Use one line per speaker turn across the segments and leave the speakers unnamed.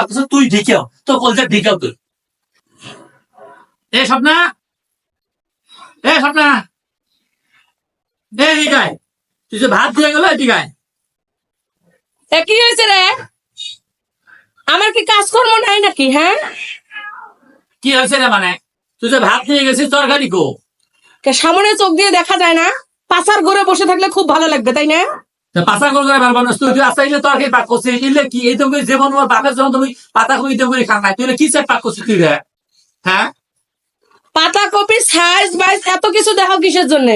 অথচ তুই ঢিকেও তো কলজা ঢিকেও তুই। এ স্বপ্না এ স্বপ্না এ ঢিকায়। তুই যে ভাত দিয়ে গেল ঢিকায়।
এ কি হয়েছে রে? আমার কি কাজকর্ম নাই নাকি হ্যাঁ?
কি হয়েছে রে মানে? তুই যে ভাত নিয়ে গেছিস তরকারি কো?
কে সামনে চোখ দিয়ে দেখা যায় না? পাশার ঘরে বসে থাকলে খুব ভালো লাগবে তাই না?
পাতা করে করে পারব তুই তুই ইলে তরকারি পাক করছিস ইলে কি এই তো করে ওর বাপের জন্য তুমি পাতা করে ইতে করে খান নাই তুই কি চাই পাক করছিস তুই হ্যাঁ
পাতা কপি সাইজ বাইজ এত কিছু দেখো কিসের জন্য?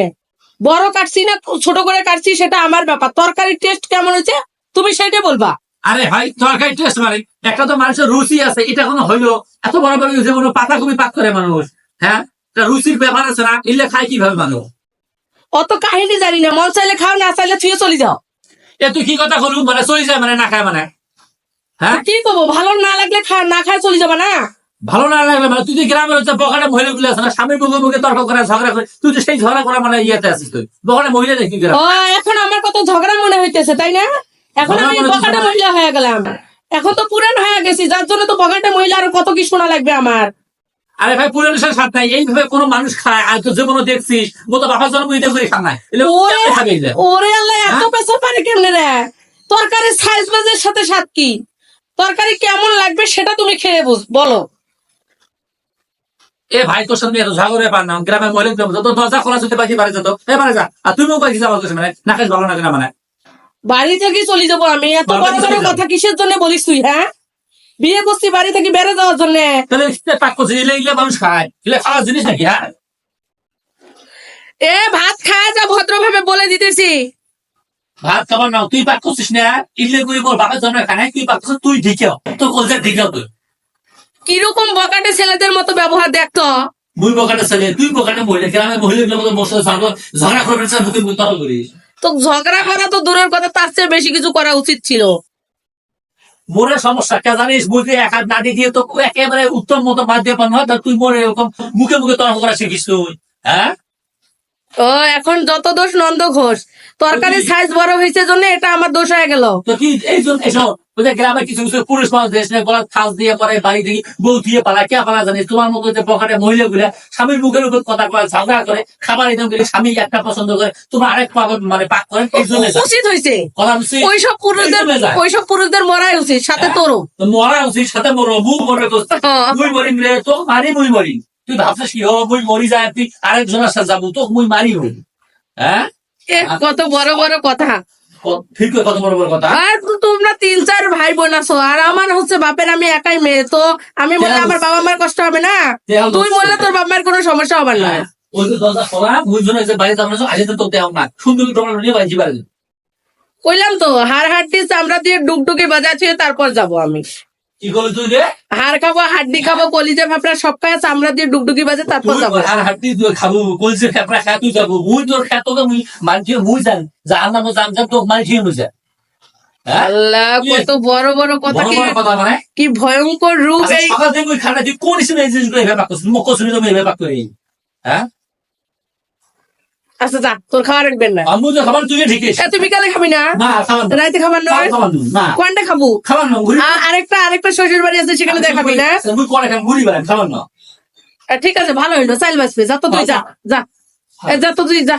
বড় কাটছি না ছোট করে কাটছি সেটা আমার ব্যাপার। তরকারির টেস্ট কেমন হয়েছে তুমি সেটা বলবা।
আরে ভাই তরকারি টেস্ট মানে একটা তো মানুষের রুচি আছে এটা কোনো হইল। এত বড় বড় পাতা কপি পাক করে মানুষ হ্যাঁ? রুচির ব্যাপার আছে না ইলে খায় কীভাবে মানুষ?
অত কাহিনী জানি না। মন চাইলে খাও না চাইলে ছুঁয়ে চলে যাও।
এ তুই কি কথা বলব মানে চলে যায় মানে না খায় মানে। হ্যাঁ?
কি করব ভালো না লাগলে না খায় চলে যাবে না?
ভালো না লাগবে মানে তুই যে গ্রামের হচ্ছে বখানে মহিলা গুলো আছে না স্বামীর মুখে মুখে তর্ক করে ঝগড়া করে তুই তো সেই ঝগড়া করা মানে ইয়েতে আছিস তুই। বখানে মহিলা দেখি গ্রাম।
ও এখন আমার কত ঝগড়া মনে হইতেছে তাই না? এখন আমি বকাটা মহিলা হয়ে গেলাম। এখন তো পুরান হয়ে গেছি যার জন্য তো বকাটা মহিলা আর কত কি শোনা লাগবে আমার?
আরে ভাই পুরানো সাথ নাই। এইভাবে কোনো মানুষ খায় আর তো জীবনে দেখছিস মতো বাবার জন্ম দিতে করে খান নাই। এলে
ওরে আল্লাহ এত
হ্যাঁ?
পারে কেমনে রে? তরকারি সাইজ বাজের সাথে সাথ কি? তরকারি কেমন লাগবে সেটা তুমি খেয়ে বুঝ বলো।
এ ভাই তোর সঙ্গে এত ঝগড়া পার না। গ্রামের মহিলা যত দরজা খোলা পাখি বাড়ি যেত। এ বাড়ি যা। আর তুমিও পাখি করছিস মানে না খাইস ভালো না মানে।
বাড়ি থেকে চলে যাব আমি? এত
বড়
বড় কথা কিসের জন্য বলিস তুই হ্যাঁ? বিয়ে করছি বাড়ি থেকে বেড়ে যাওয়ার জন্য।
তাহলে পাক ইলে মানুষ খায়। খাওয়ার জিনিস নাকি হ্যাঁ?
এ ভাত খায় যা ভদ্রভাবে বলে দিতেছি।
ভাত খাবার নাও তুই পাক করছিস না? ইলে করে বল বাবার জন্ম খায় তুই পাক করছিস? তুই ঢিকেও তোর কলজা ঢিকেও তুই
কীরকম বকাটে ছেলেদের মতো ব্যবহার দেখতো?
মুই বকাটা ছেলে তুই বকাটা মহিলা গ্রামের মহিলাগুলোর মতো বসে থাকো ঝগড়া করবে মুখে তর্ক করিস।
তো ঝগড়া করা তো দূরের কথা তার চেয়ে বেশি কিছু করা উচিত ছিল।
মোরে সমস্যা, কে জানিস? বুঝলি, এক হাত নাড়ি দিয়ে তো একেবারে উত্তম মতো বাদ দিয়ে পান হয় তুই মোরে এরকম মুখে মুখে তর্ক করা শিখিস তুই। হ্যাঁ?
ও এখন যত দোষ নন্দ ঘোষ। তরকারি? সাইজ বড় হয়েছে জন্য এটা আমার দোষ হয়ে গেল।
তো কি এই জন্য এসব ওই যে গ্রামে কিছু কিছু পুরুষ মানুষ দেশ নিয়ে গলা খাস দিয়ে পরে বাড়ি দিয়ে বউ দিয়ে পালা কে পালা জানিস তোমার মতো যে পকেটে মহিলা গুলা স্বামীর মুখের উপর কথা কয় ঝগড়া করে খাবার একদম করে স্বামী একটা পছন্দ করে তোমার আরেক পাগল মানে পাক করেন এই জন্য
উচিত হয়েছে।
কথা বুঝছি
পুরুষদের
এই জন্য
পুরুষদের মরাই উচিত সাথে তোরও।
তো মরা উচিত সাথে মরো মুখ মরে তো।
হ্যাঁ।
মুই তো মারি মুই মরি। তুই ভাবছিস কি ও মুই মরি যায় তুই আরেকজনের সাথে যাব তো মুই মারি হই হ্যাঁ?
এ, কত বড় বড় কথা।
ঠিক কত বড় বড় কথা।
আর তো তোমরা তিন চার ভাই বোন আছো আর আমার হচ্ছে বাপের আমি একাই মেয়ে তো আমি বললে আমার বাবা মার কষ্ট হবে না? তুই বললে তোর বাবা মার কোনো সমস্যা হবে না।
হ্যাঁ, ওই যে দরজা খোলা মুই যে বাড়িতে আমরা আজ তো দেও না। সুন্দর তোমার নিয়ে বাড়ি
কইলাম তো হাড় হাড্ডি চামড়া দিয়ে ডুকডুকি বাজাচ্ছি তারপর যাব আমি।
কি করলি তুই রে?
হাড় খাব হাড্ডি খাব কলিজা ফাপড়া সব খায় চামড়া দিয়ে ডুকডুকি বাজে তারপর যাব।
আর হাঁটি তুই খাব কলসি খেপড়া খা তুই যাব। মুই তোর খা তোকে মুই মানছি মুই জান যা আল্লাহ জান জান তো মানছি মুই যা।
আল্লাহ কত বড় বড় কথা
বড়
কি ভয়ঙ্কর রূপ এই
সকাল থেকে খানা তুই কোন এই জিনিসগুলো এভাবে এভাবে পাক করি হ্যাঁ?
আচ্ছা যা তোর খাবার আনবেন না।
আম্মু যে খাবার তুই ঠিক
তুই বিকালে খাবি না?
না খাবার না।
রাইতে খাবার নয়?
খাবার না
কোনটা খাব?
খাবার না
আরেকটা আরেকটা শ্বশুর বাড়ি আছে সেখানে দেখাবি না?
খাবার না।
ঠিক আছে ভালো হইল চাইল বাঁচবে। যা তো তুই যা। যা। এ, যা তো তুই যা।